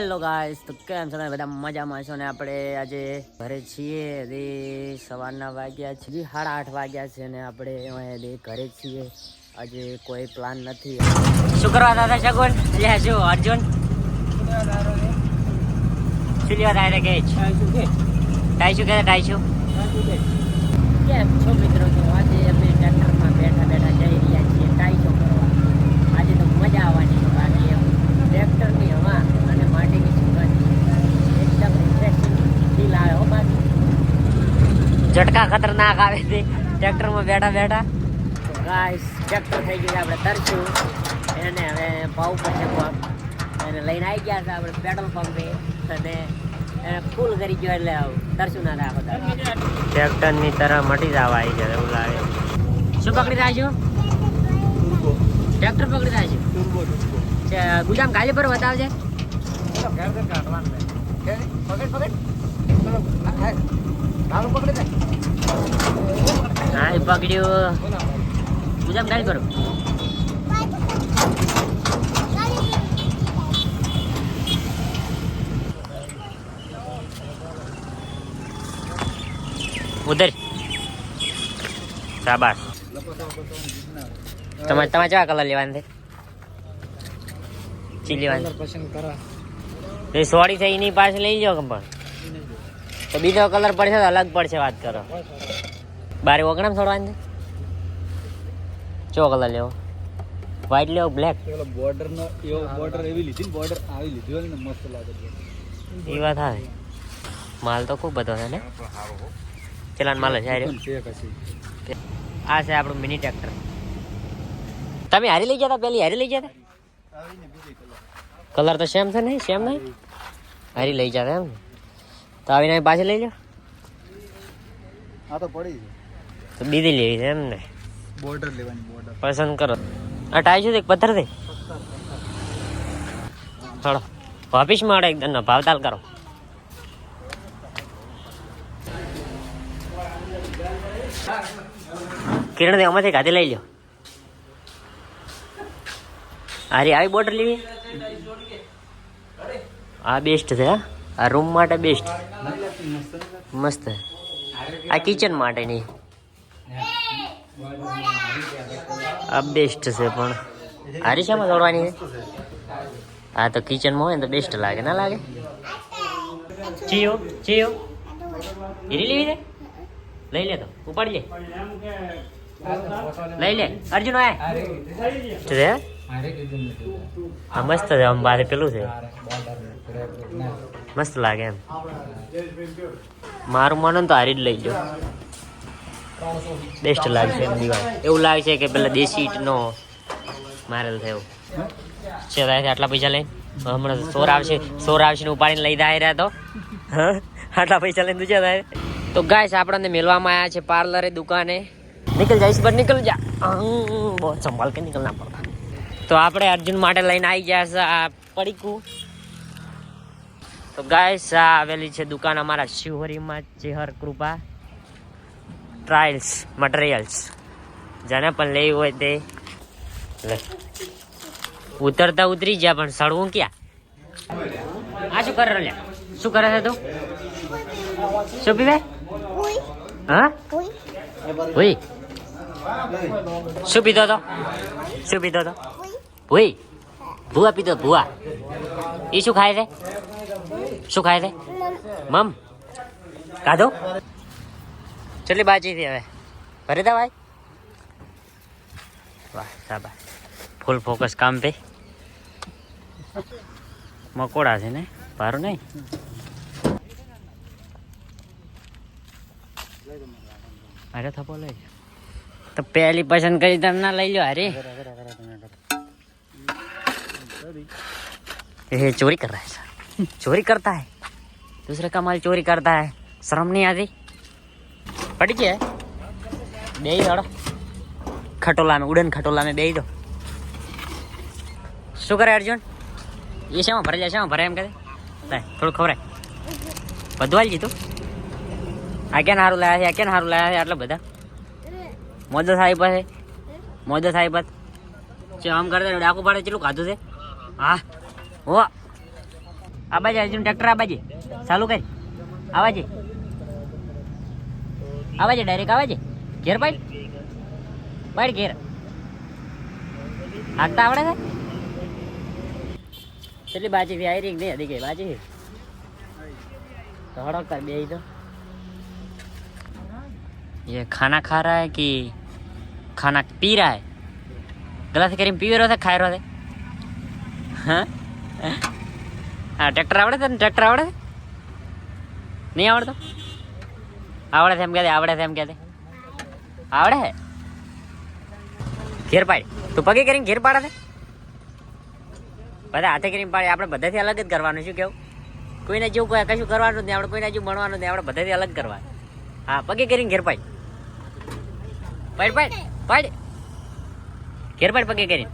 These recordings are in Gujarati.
હેલો ગાઈસ તો કેમ છો બધા? મજામાં છો ને આપણે આજે ઘરે છીએ. રે સવારના વાગ્યા છે સાડા આઠ વાગ્યા છે ને આપણે ઘરે છીએ. આજે કોઈ પ્લાન નથી. શું કરવા દાદા શગુન? લે શું અર્જુન. શું લેવા દાદા કે ટાઈશું કે. ટાઈશું કેમ છો મિત્રો તો આજે અમે ટ્રેક્ટરમાં બેઠા બેઠા જઈ રહ્યા છીએ ટાઈશો કરવા આજે તો મજા આવવાની છે બાકી એમ ટ્રેક્ટરની હવા અને માટીની સુગંધ એકદમ રિફ્રેશિંગ ફીલ આવે હો બાકી ઝટકા ખતરનાક આવે છે. ટ્રેક્ટરમાં બેઠા બેઠા. ગાઈસ ટ્રેક્ટર થઈ ગયું આપણે તરશું. એને હવે ભાવ પડશે પંપ એને લઈને આવી ગયા છે આપણે પેટ્રોલ પંપે અને એને ફૂલ કરી ગયો એટલે તરશું ના રાખો ટ્રેક્ટરની તરફ મટી જવા આવી છે એવું લાગે શું પકડી રહ્યા છો? ટ્રેક્ટર પકડી રહ્યા છો? ગુજામ ગાલી પર બતાવજે. હા એ પકડ્યું. ગુજામ ગાલી પર ઉધર. શાબાશ તમારે તમારે કેવા કલર લેવાના છે? ચી લેવાની પસંદ કરા. એ સોડી છે એની પાસે લઈ જાઓ કંપન તો બીજો કલર પડશે તો અલગ પડશે વાત કરો. બારે ઓગણામ છોડવાની છે? ચો કલર લેવો? વ્હાઈટ લેવો બ્લેક બોર્ડર નો એવો બોર્ડર એવી લીધી બોર્ડર આવી લીધી હોય ને મસ્ત લાગે છે. એ વાત હા માલ તો ખૂબ બધો છે ને? ચલાન માલ છે આ છે આપણું મિની ટ્રેક્ટર તમે હારી લઈ ગયા હતા પેલી? હારી લઈ ગયા હતા કલર કલર તો સેમ છે નહીં સેમ નહીં હારી લઈ જતા એમ ને? તો આવીને પાછી લઈ લો આ તો પડી છે. તો બીજી લેવી છે એમ ને બોર્ડર લેવાની બોર્ડર. પસંદ કરો. આ ટાઈ શું પથ્થરથી થોડો વાપિસ માડે એકદમ ના ભાવતાલ કરો. કિરણ દે આમાંથી ગાદી લઈ લ્યો. અરે આવી બોટલ લેવી? આ બેસ્ટ છે હા? આ રૂમ માટે બેસ્ટ મસ્ત. આ કિચન માટે નહીં. આ બેસ્ટ છે પણ. હારી શામાં દોડવાની છે? આ તો કિચનમાં હોય ને તો બેસ્ટ લાગે. ના લાગે? ચીયો ચીયો. હીરી લેવી છે? લઈ લે તો. ઉપાડી લે. લઈ લે. અર્જુન, આય. હા મસ્ત છે આમ બારે પેલું છે. મસ્ત લાગે એમ. મારું મન તો હારી જ લઈ જાઓ બેસ્ટ લાગશે એમ દિવાળ. એવું લાગે છે કે પેલા દેશી ઈંટનો મારેલ થયો છે આટલા પૈસા લઈને. હમણાં સોર આવશે સોર આવશે ને ઉપાડીને લઈ જાય રહ્યા તો. હા? આટલા પૈસા લઈને તું થાય તો ગાઈસ આપણને મેળવામાં આવ્યા છે પાર્લરે દુકાને. નીકળ જાય ઇસ પર નીકળ જા. બહુ સંભાળ કે નીકળના પડતા તો આપણે અર્જુન માટે લઈને આવી ગયા છે આ પડીકું. તો ગાય આ આવેલી છે દુકાન અમારા શિવહરીમાં ચેહર કૃપા ટ્રાયલ્સ મટીરિયલ્સ જેને પણ લેવી હોય તે. ઉતરતા ઉતરી ગયા પણ સડવું ક્યાં? આ શું કરે રહ્યા શું કરે છે તું? શું પીવે હા? ભૂઈ શું પીધો તો? શું પીધો તો? ભૂઈ, ભૂવા પીધો ભૂવા. એ શું ખાય છે? શું ખાય છે? મમ. કાધો ચલી બાજી થી હવે? ભરી દા ભાઈ. વાહ સાબા ફૂલ ફોકસ કામ પે. મકોડા છે ને? ભારું નહીં? અરે થપો લઈ તો પહેલી પસંદ કરી તમે ના લઈ લો અરે. ये चोरी कर रहा है सर चोरी करता है दूसरे का माल चोरी करता है शर्म नहीं आती पड़ी क्या બે દોડો ખટોલા में ઉડન ખટોલા में બેહી દો શું કરે અર્જુન એ શામાં ભરે જાય શામાં ભરે એમ કહે લાય થોડું ખવરાય બધું હાલ જીતું આ ક્યાં સારું લાયા છે આ ક્યાં સારું લાયા છે આટલા બધા મોદો સાહેબ પાસે મોદો સાહેબ છે આમ કરતા ડાકુ પાડે કેટલું ખાધું છે હા ઓ આ બાજુ અર્જુન ટ્રેક્ટર આ બાજુ ચાલુ કરી આવાજે આવાજે ડાયરેક્ટ આવાજે ઘેર પાડ પાડ ઘેર હાકતા આવડે છે કેટલી બાજી બી આવી રહી નહીં હજી ગઈ બાજી तो हड़क कर बे तो ये खाना खा रहा है कि खाना पी रहा है गलत કરીને પી રહ્યો છે ખાઈ રહ્યો છે હા? હા ટ્રેક્ટર આવડે છે ને? ટ્રેક્ટર આવડે નહીં આવડતો? આવડે છે એમ કે આવડે છે એમ કે આવડે છે? ઘેર પાડ. તું પગે કરીને ઘેર પાડે છે? બધા હાથે કરીને પાડે. આપણે બધાથી અલગ જ કરવાનું, શું કેવું? કોઈને જેવું કોઈ કશું કરવાનું નહીં. આપણે કોઈને જેવું ભણવાનું નહીં. આપણે બધાથી અલગ કરવા હા, પગે કરીને ઘેર પાડ. પાડ પાડ પાડ. ઘેર પાડ પગે કરીને.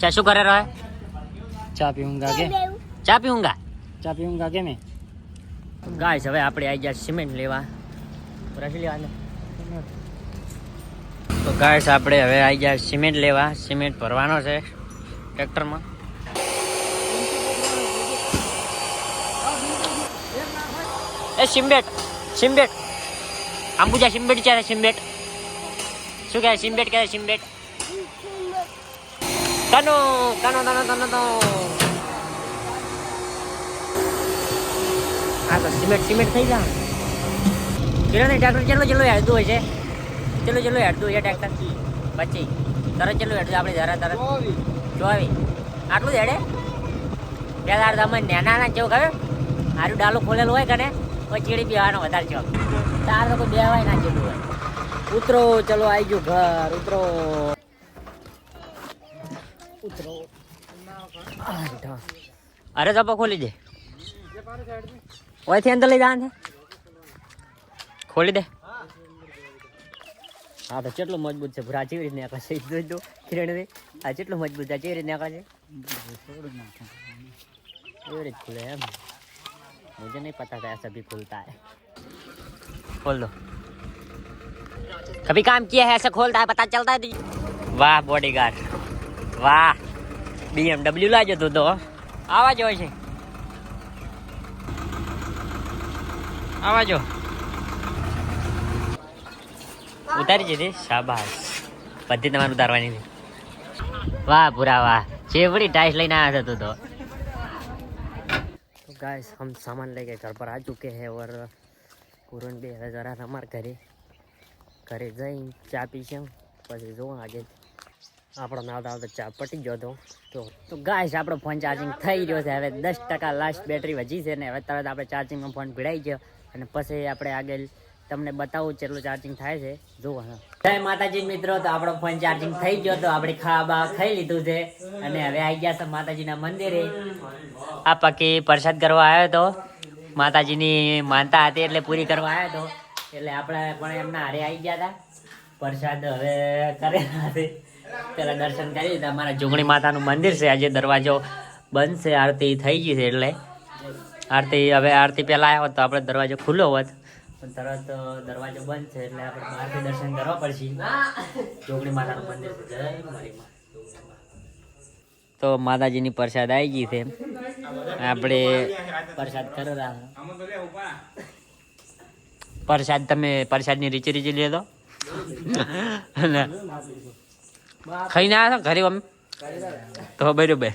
ચા શું કરે રહે? ચા પીઉંગા કે? ચા પીઉંગા? ચા પીઉંગા કે મે? ગાઈસ હવે આપણે આવી ગયા સિમેન્ટ લેવા. રાશી લેવા તો ગાઈસ આપણે હવે આવી ગયા સિમેન્ટ લેવા. સિમેન્ટ ભરવાનો છે ટ્રેક્ટરમાં. એ સિમ્બેટ સિમ્બેટ. આંબુજા સિમ્બેટ ક્યારે સિમ્બેટ? શું કહે? સિમ્બેટ ક્યારે સિમ્બેટ? તનો Dano, Dano, Dano, Dano. હા તો સિમેન્ટ સિમેન્ટ થઈ જાય કિરણ ટ્રેક્ટર ચલો ચલો હેડતું હોય છે. ચલો ચલો હેડતું હોય છે ટ્રેક્ટર પછી તરત ચલો હેડતું આપણે જરા તરત. ચોવી આટલું જ હેડે? બે દાડ તમે નેના ના કેવું ખબર? આરું ડાલું ખોલેલું હોય કને પછી ચીડી પીવાનો વધારે ચોક તાર તો કોઈ બેવાય ના જેટલું હોય. ઉતરો ચલો આવી ગયું ઘર ઉતરો. ઉતરો અરે તો ખોલી દે ઓયથી અંદર લઈ જવાનું છે ખોલી દે હા તો કેટલું મજબૂત છે ભૂરા ચેવી રીતે નીકળે છે એ જોઈ દો કિરણ રે આ કેટલું મજબૂત છે ચેવી રીતે નીકળે છે એવી રીતે ખુલે એમ मुझे नहीं पता था ऐसा भी खुलता है खोल दो कभी काम किया है ऐसे खोलता है पता चलता है तुझे वाह बॉडीगार्ड વાહ બીએમડબલ્યુ લાજો તું તો આવા જો છે આવા જો ઉતારી દીધી શાબાશ બધી તમારે ઉતારવાની હતી વાહ પૂરા વાહ ચેવડી ટાઈસ લઈને આવ્યા છે તું તો तो गाइस हम सामान लेके घर पर आ चुके हैं और પૂરણ બે હવે જરા અમાર ઘરે ઘરે જઈને ચા પીશું પછી જોવા આજે આપણો નાવ આવતા ચા પટી ગયો હતો તો તો ગાઈસ, આપણો ફોન ચાર્જિંગ થઈ રહ્યો છે. હવે દસ ટકા લાસ્ટ બેટરી વધી છે ને હવે તરત આપણે ચાર્જિંગમાં ફોન ભીડાઈ ગયો. અને પછી આપણે આગળ તમને બતાવું કેટલું ચાર્જિંગ થાય છે. જોવા જય માતાજી મિત્રો, તો આપણો ફોન ચાર્જિંગ થઈ ગયો તો આપણે ખાવા બા ખાઈ લીધું છે. અને હવે આવી ગયા છે માતાજીના મંદિરે. આ પાકી પ્રસાદ કરવા આવ્યો હતો. માતાજીની માનતા હતી એટલે પૂરી કરવા આવ્યો હતો. એટલે આપણે પણ એમના હારે આવી ગયા હતા. પ્રસાદ હવે કરેલા છે. પેલા દર્શન કરી લીધા. અમારા જુગણી માતાનું મંદિર છે. આજે દરવાજો બંધ છે. આરતી થઈ ગઈ છે એટલે. આરતી, હવે આરતી પહેલા આવ્યો તો આપણે દરવાજો ખુલ્લો હોત. પણ તરત દરવાજો બંધ છે એટલે આપણે બહારથી દર્શન કરવા પડશે. જોગણી માતાનું મંદિર છે. જય મરીમાં તો માતાજીની પ્રસાદ આવી ગઈ છે. આપણે પ્રસાદ કરો પ્રસાદ તમે, પ્રસાદની રીચી રીચી લેતો ખાઈને આવ્યા છો ઘરે અમે તો બરોબર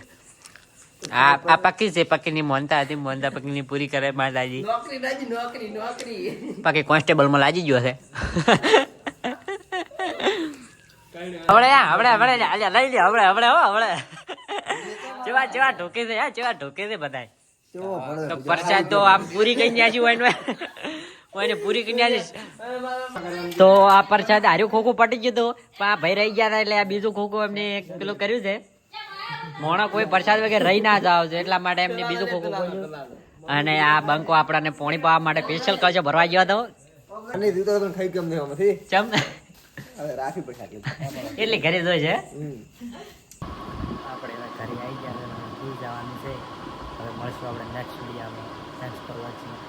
આ આ પાકી છે પક્કીની મોનતા હતી મોનતા પક્કીની પૂરી કરે માતાજી પાકી કોન્સ્ટેબલમાં લાજી ગયો છે. હવડે હવડે હવડે આજે લઈ લે હવડે હવડે હો હવડે. જેવા જેવા ઢોકે છે યાર જેવા ઢોકે છે બધાય. તો પ્રસાદ તો આમ પૂરી કઈ ગયા છે પૂરી કઈ તો આ પ્રસાદ હાર્યું ખોખું પટી ગયું હતું. પણ આ ભાઈ રહી ગયા હતા એટલે આ બીજું ખોખું એમને એક પેલું કર્યું છે. મોણો કોઈ પ્રસાદ વગેરે રહી ના જાવ છે એટલા માટે એમને બીજું ખોખું ખોલ્યું અને આ બંકો આપણાને પોણી પાવા માટે સ્પેશિયલ કચો ભરવા ગયો હતો. ચમ. એટલે ઘરે જોઈ છે? આપણે ઘરે આવી ગયા જવાનું છે. હવે મળશું આપણે નેક્સ્ટ વિડીયોમાં thanks for watching okay bye